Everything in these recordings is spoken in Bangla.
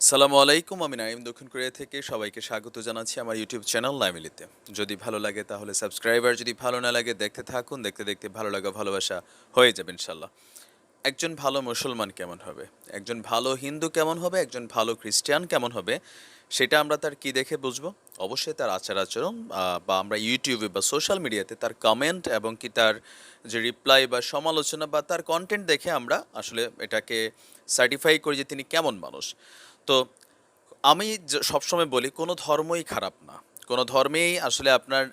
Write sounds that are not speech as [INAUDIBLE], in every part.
সালামু আলাইকুম, আমি নাইম দক্ষিণ কোরিয়া থেকে সবাইকে স্বাগত জানাচ্ছি আমার ইউটিউব চ্যানেল লাইমিলিতে। যদি ভালো লাগে তাহলে সাবস্ক্রাইবার, যদি ভালো না লাগে দেখতে থাকুন, দেখতে দেখতে ভালো লাগা, ভালোবাসা হয়ে যাবে ইনশাল্লাহ একজন ভালো মুসলমান কেমন হবে? একজন ভালো হিন্দু কেমন হবে? একজন ভালো খ্রিস্টান কেমন হবে? সেটা আমরা তার কি দেখে বুঝব? অবশ্যই তার আচার আচরণ বা আমরা ইউটিউবে বা সোশ্যাল মিডিয়াতে তার কমেন্ট এবং কি তার যে রিপ্লাই বা সমালোচনা বা তার কন্টেন্ট দেখে আমরা আসলে এটাকে সার্টিফাই করি যে তিনি কেমন মানুষ। তো আমি সবসময় বলি, কোনো ধর্মই খারাপ না। কোনো ধর্মেই আসলে আপনার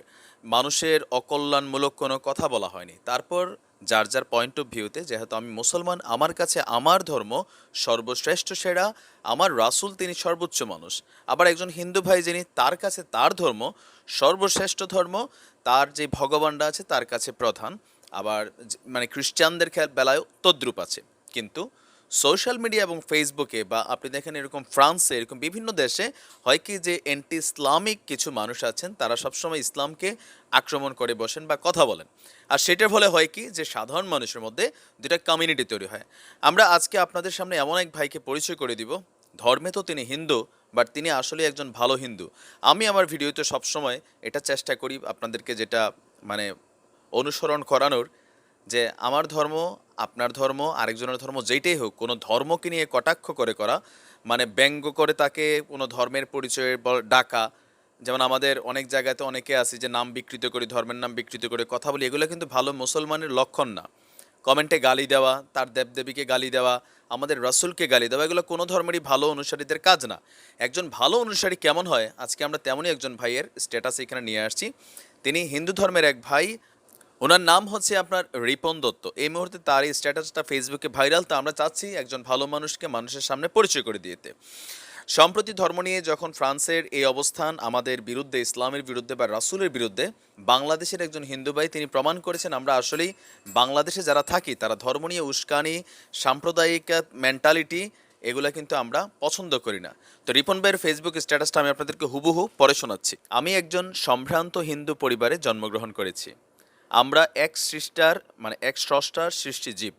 মানুষের অকল্যাণমূলক কোনো কথা বলা হয়নি। তারপর যার যার পয়েন্ট অফ ভিউতে যেহেতু আমি মুসলমান, আমার কাছে আমার ধর্ম সর্বশ্রেষ্ঠ সেরা, আমার রাসূল তিনি সর্বোচ্চ মানুষ। আবার একজন হিন্দু ভাই যিনি, তার কাছে তার ধর্ম সর্বশ্রেষ্ঠ ধর্ম, তার যে ভগবানরা আছে, তার কাছে প্রধান। আবার মানে খ্রিস্টানদের বেলায়ও তদ্রূপ আছে। কিন্তু সোশ্যাল মিডিয়া এবং ফেসবুকে বা আপনি দেখেন এরকম ফ্রান্সে, এরকম বিভিন্ন দেশে হয় কি যে অ্যান্টি ইসলামিক কিছু মানুষ আছেন, তারা সবসময় ইসলামকে আক্রমণ করে বসেন বা কথা বলেন। আর সেটার ফলে হয় কি যে সাধারণ মানুষের মধ্যে দুটা কমিউনিটি তৈরি হয়। আমরা আজকে আপনাদের সামনে এমন এক ভাইকে পরিচয় করে দিব। ধর্মে তো তিনি হিন্দু বাট তিনি আসলে একজন ভালো হিন্দু। আমি আমার ভিডিওতে সবসময় এটা চেষ্টা করি আপনাদেরকে যেটা মানে অনুসরণ করানোর। যে আমার ধর্ম, আপনার ধর্ম, আরেকজনের ধর্ম, যেইটাই হোক, কোনো ধর্মকে নিয়ে কটাক্ষ করে করা মানে ব্যঙ্গ করে তাকে কোনো ধর্মের পরিচয়ে বল- ডাকা, যেমন আমাদের অনেক জায়গাতে অনেকে আছে যে নাম বিকৃত করে, ধর্মের নাম বিকৃত করে কথা বলি, এগুলো কিন্তু ভালো মুসলমানের লক্ষণ না। কমেন্টে গালি দেওয়া, তার দেবদেবীকে গালি দেওয়া, আমাদের রাসূলকে গালি দেওয়া, এগুলো কোনো ধর্মেরই ভালো অনুসারীদের কাজ না। একজন ভালো অনুসারী কেমন হয়? আজকে আমরা তেমনই একজন ভাইয়ের স্ট্যাটাস এখানে নিয়ে আসছি। তিনি হিন্দু ধর্মের এক ভাই ওনার নাম হচ্ছে আপনার রিপন দত্ত। এই মুহূর্তে তার এই স্ট্যাটাসটা ফেসবুকে ভাইরাল, তো আমরা চাচ্ছি একজন ভালো মানুষকে মানুষের সামনে পরিচয় করে দিতে। সম্প্রতি ধর্ম নিয়ে যখন ফ্রান্সের এই অবস্থান, আমাদের বিরুদ্ধে, ইসলামের বিরুদ্ধে বা রাসূলের বিরুদ্ধে, বাংলাদেশের একজন হিন্দু ভাই তিনি প্রমাণ করেছেন, আমরা আসলেই বাংলাদেশে যারা থাকি, তারা ধর্ম নিয়ে উস্কানি, সাম্প্রদায়িক মেন্টালিটি এগুলা কিন্তু আমরা পছন্দ করি না। তো রিপন ভাইয়ের ফেসবুক স্ট্যাটাসটা আমি আপনাদেরকে হুবহু পড়ে শোনাচ্ছি। আমি একজন সম্ভ্রান্ত হিন্দু পরিবারে জন্মগ্রহণ করেছি। আমরা এক সৃষ্টার মানে এক স্রষ্টার সৃষ্টি জীব।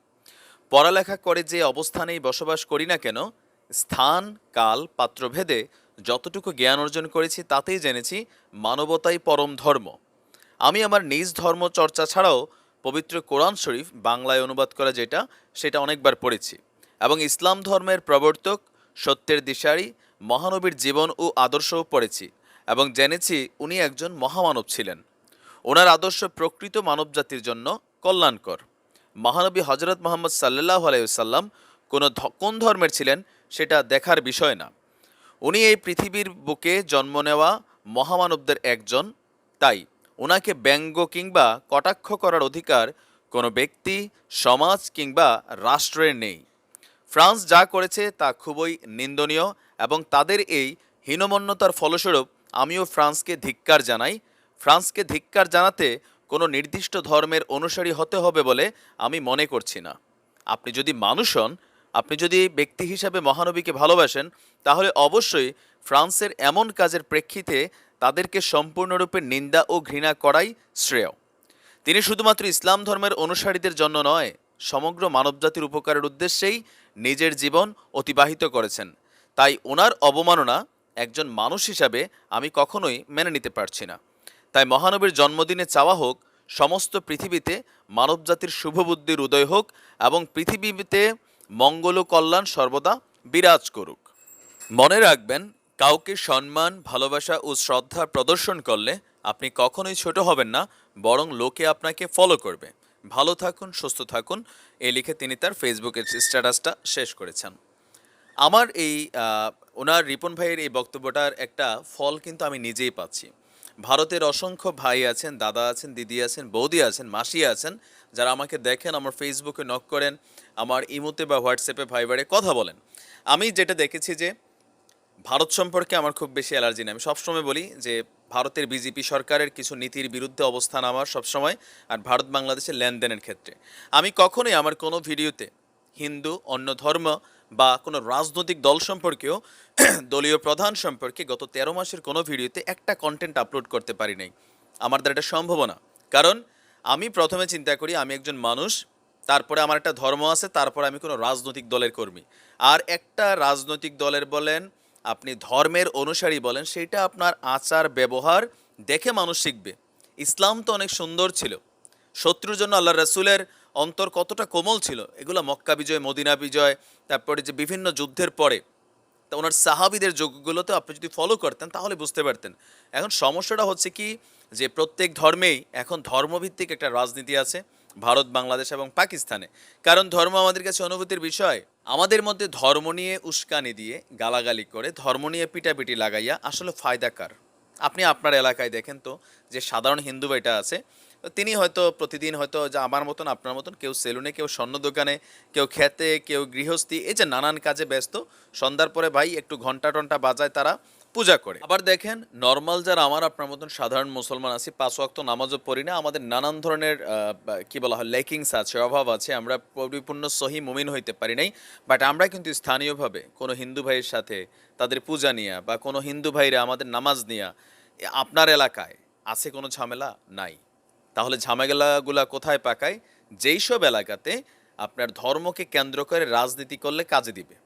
পড়ালেখা করে যে অবস্থানেই বসবাস করি না কেন, স্থান, কাল, পাত্রভেদে যতটুকু জ্ঞান অর্জন করেছি তাতেই জেনেছি মানবতাই পরম ধর্ম। আমি আমার নিজ ধর্ম চর্চা ছাড়াও পবিত্র কোরআন শরীফ বাংলায় অনুবাদ করা যেটা, সেটা অনেকবার পড়েছি এবং ইসলাম ধর্মের প্রবর্তক, সত্যের দিশারি, মহানবীর জীবন ও আদর্শও পড়েছি এবং জেনেছি উনি একজন মহামানব ছিলেন। ওনার আদর্শ প্রকৃত মানবজাতির জন্য কল্যাণকর। মহানবী হজরত মোহাম্মদ সাল্লাহ আলাইসাল্লাম কোনো কোন ধর্মের ছিলেন সেটা দেখার বিষয় না। উনি এই পৃথিবীর বুকে জন্ম নেওয়া মহামানবদের একজন, তাই ওনাকে ব্যঙ্গ কিংবা কটাক্ষ করার অধিকার কোনো ব্যক্তি, সমাজ কিংবা রাষ্ট্রের নেই। ফ্রান্স যা করেছে তা খুবই নিন্দনীয় এবং তাদের এই হীনমন্যতার ফলস্বরূপ আমিও ফ্রান্সকে ধিক্কার জানাই ফ্রান্সকে ধিক্কার জানাতে কোনো নির্দিষ্ট ধর্মের অনুসারী হতে হবে বলে আমি মনে করছি না। আপনি যদি মানুষ হন, আপনি যদি ব্যক্তি হিসাবে মহানবীকে ভালোবাসেন, তাহলে অবশ্যই ফ্রান্সের এমন কাজের প্রেক্ষিতে তাদেরকে সম্পূর্ণরূপে নিন্দা ও ঘৃণা করাই শ্রেয়। তিনি শুধুমাত্র ইসলাম ধর্মের অনুসারীদের জন্য নয়, সমগ্র মানবজাতির উপকারের উদ্দেশ্যেই নিজের জীবন অতিবাহিত করেছেন। তাই ওনার অবমাননা একজন মানুষ হিসাবে আমি কখনোই মেনে নিতে পারছি না। তাই মহানবীর জন্মদিনে চাওয়া হোক, সমস্ত পৃথিবীতে মানবজাতির শুভবুদ্ধির উদয় হোক এবং পৃথিবীতে মঙ্গল কল্যাণ সর্বদা বিরাজ করুক। মনে রাখবেন, কাউকে সম্মান, ভালোবাসা ও শ্রদ্ধা প্রদর্শন করলে আপনি কখনোই ছোট হবেন না, বরং লোকে আপনাকে ফলো করবে। ভালো থাকুন, সুস্থ থাকুন এই লিখে তিনি তার ফেসবুকের স্ট্যাটাসটা শেষ করেছেন। আমার এই ওনার রিপন ভাইয়ের এই বক্তব্যটার একটা ফল কিন্তু আমি নিজেই পাচ্ছি। ভারতের অসংখ্য ভাই আছেন, দাদা আছেন, দিদি আছেন, বৌদি আছেন, মাসি আছেন, যারা আমাকে দেখেন, আমার ফেসবুকে নক করেন, আমার ইমোতে বা হোয়াটসঅ্যাপে ভাইবারে কথা বলেন। আমি যেটা দেখেছি যে, ভারত সম্পর্কে আমার খুব বেশি অ্যালার্জি নেই। আমি সবসময় বলি যে, ভারতের বিজেপি সরকারের কিছু নীতির বিরুদ্ধে অবস্থান আমার সবসময় আর ভারত বাংলাদেশের লেনদেনের ক্ষেত্রে। আমি কখনোই আমার কোনো ভিডিওতে হিন্দু, অন্য ধর্ম বা কোনো রাজনৈতিক দল সম্পর্কেও [CLEARS THROAT] দলীয় প্রধান সম্পর্কে গত তেরো মাসের কোনো ভিডিওতে একটা কন্টেন্ট আপলোড করতে পারি নাই। আমার দ্বারা এটা সম্ভব না। কারণ আমি প্রথমে চিন্তা করি আমি একজন মানুষ, তারপরে আমার একটা ধর্ম আছে, তারপরে আমি কোনো রাজনৈতিক দলের কর্মী। আর একটা রাজনৈতিক দলের বলেন, আপনি ধর্মের অনুসারী বলেন, সেটা আপনার আচার, ব্যবহার দেখে মানুষ শিখবে। ইসলাম তো অনেক সুন্দর ছিল। শত্রুর জন্য আল্লাহ রসুলের অন্তর কতটা কোমল ছিল, এগুলো মক্কা বিজয়, মদিনা বিজয়, তারপরে যে বিভিন্ন যুদ্ধের পরে, তা ওনার সাহাবিদের যোগগুলোতে আপনি যদি ফলো করতেন, তাহলে বুঝতে পারতেন। এখন সমস্যাটা হচ্ছে কি, যে প্রত্যেক ধর্মেই এখন ধর্মভিত্তিক একটা রাজনীতি আছে, ভারত, বাংলাদেশ এবং পাকিস্তানে। কারণ ধর্ম আমাদের কাছে অনুভূতির বিষয়। আমাদের মধ্যে ধর্ম নিয়ে উস্কানি দিয়ে, গালাগালি করে, ধর্ম নিয়ে পিটাপিটি লাগাইয়া আসলে ফায়দা কার? আপনি আপনার এলাকায় দেখেন তো যে সাধারণ হিন্দু ভাইটা আছে, তিনি হয়তো প্রতিদিন হয়তো যে আমার মতন, আপনার মতন, কেউ সেলুনে, কেউ স্বর্ণ দোকানে, কেউ খেতে, কেউ গৃহস্থী, এই যে নানান কাজে ব্যস্ত, সন্ধ্যার পরে ভাই একটু ঘণ্টা টন্টা বাজায় তারা পূজা করে। আবার দেখেন নর্মাল যারা আমার আপনার মতন সাধারণ মুসলমান আছি, পাঁচ ওয়াক্ত নামাজও পড়ি না, আমাদের নানান ধরনের কি বলা হয় লেকিংস আছে, অভাব আছে, আমরা পরিপূর্ণ সহি মুমিন হইতে পারি নাই বাট আমরা কিন্তু স্থানীয়ভাবে কোনো হিন্দু ভাইয়ের সাথে তাদের পূজা নিয়ে বা কোনো হিন্দু ভাইরা আমাদের নামাজ নিয়ে আপনার এলাকায় আছে কোনো ঝামেলা? নাই। তাহলে ঝামেলাগুলা কোথায় পাকায়? যেই সব এলাকাতে আপনার ধর্মকে কেন্দ্র করে রাজনীতি করলে কাজে দিবে।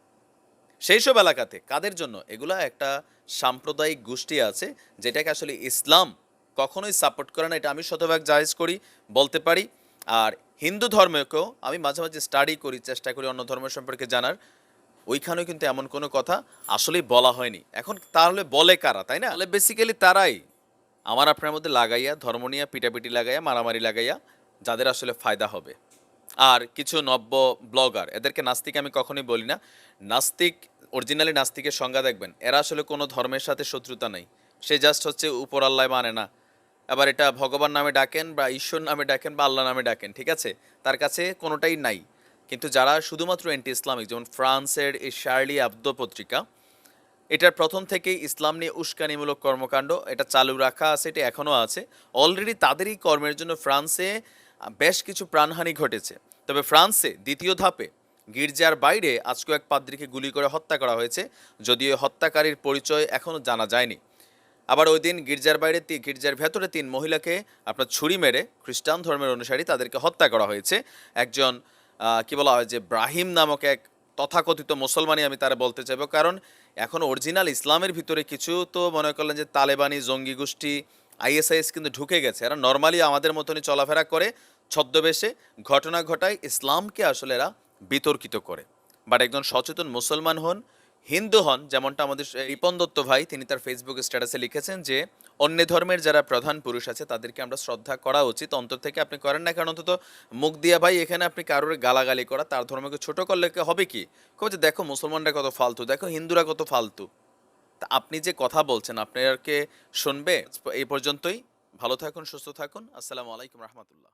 সেই সব এলাকাতে কাদের জন্য? এগুলা একটা সাম্প্রদায়িক গোষ্ঠী আছে যেটাকে আসলে ইসলাম কখনোই সাপোর্ট করে না, এটা আমি শতভাগ জায়েজ করি, বলতে পারি। আর হিন্দু ধর্মকেও আমি মাঝে মাঝে স্টাডি করি, চেষ্টা করি অন্য ধর্ম সম্পর্কে জানার। ওইখানেও কিন্তু এমন কোনো কথা আসলেই বলা হয়নি। এখন তাহলে বলে কারা, তাই না? তাহলে বেসিক্যালি তারাই। আমার আপনার মধ্যে লাগাইয়া, ধর্ম নিয়ে পিটাপিটি লাগাইয়া, মারামারি লাগাইয়া যাদের আসলে ফায়দা হবে। আর কিছু নব্য ব্লগার। এদেরকে নাস্তিক আমি কখনোই বলি না। নাস্তিক অরিজিনালি নাস্তিকের সংজ্ঞা দেখবেন, এরা আসলে কোনো ধর্মের সাথে শত্রুতা নেই। সে জাস্ট হচ্ছে উপর আল্লাহ মানে না। আবার এটা ভগবান নামে ডাকেন বা ঈশ্বর নামে ডাকেন বা আল্লাহ নামে ডাকেন, ঠিক আছে? তার কাছে কোনোটাই নাই। কিন্তু যারা শুধুমাত্র অ্যান্টি ইসলামিক যেমন ফ্রান্সের এই শার্লি আব্দ পত্রিকা, এটার প্রথম থেকেই ইসলাম নিয়ে উস্কানিমূলক কর্মকাণ্ড, এটা চালু রাখা আছে, এটা এখনও আছে। অলরেডি তাদেরই কর্মের জন্য ফ্রান্সে বেশ কিছু প্রাণহানি ঘটেছে। তবে ফ্রান্সে দ্বিতীয় ধাপে গির্জার বাইরে আজকেও এক পাদ্রীকে গুলি করে হত্যা করা হয়েছে, যদিও হত্যাকারীর পরিচয় এখনও জানা যায়নি। আবার ওই দিন গির্জার বাইরে গির্জার ভেতরে তিন মহিলাকে আপনার ছুরি মেরে খ্রিস্টান ধর্মের অনুসারী তাদেরকে হত্যা করা হয়েছে। একজন কি বলা হয় যে ব্রাহিম নামক এক তথাকথিত মুসলমানই আমি তারা বলতে চাইব, কারণ এখন অরিজিনাল ইসলামের ভিতরে কিছু তো মনে করলেন যে তালেবানি, জঙ্গি গোষ্ঠী আইএসআইএস কিন্তু ঢুকে গেছে। এরা নর্মালি আমাদের মতনই চলাফেরা করে, ছদ্মবেশে ঘটনা ঘটায়, ইসলামকে আসলে এরা বিতর্কিত করে। বাট একজন সচেতন মুসলমান হন, হিন্দু হন, যেমনটা আমাদের রিপন দত্ত ভাই, তিনি তার ফেসবুক স্ট্যাটাসে লিখেছেন যে, অন্য ধর্মের যারা প্রধান পুরুষ আছে, তাদেরকে আমরা শ্রদ্ধা করা উচিত। অন্তর থেকে আপনি করেন না কারণ অন্তত মুখ দিয়া, ভাই, এখানে আপনি কারোর গালাগালি করা, তার ধর্মকে ছোট করলে হবে কি? কবে দেখো, মুসলমানরা কত ফালতু, দেখো, হিন্দুরা কত ফালতু। তা আপনি যে কথা বলছেন, আপনাকে শুনবে। এই পর্যন্তই। ভালো থাকুন, সুস্থ থাকুন। আসসালামু আলাইকুম রহমতুল্লাহ।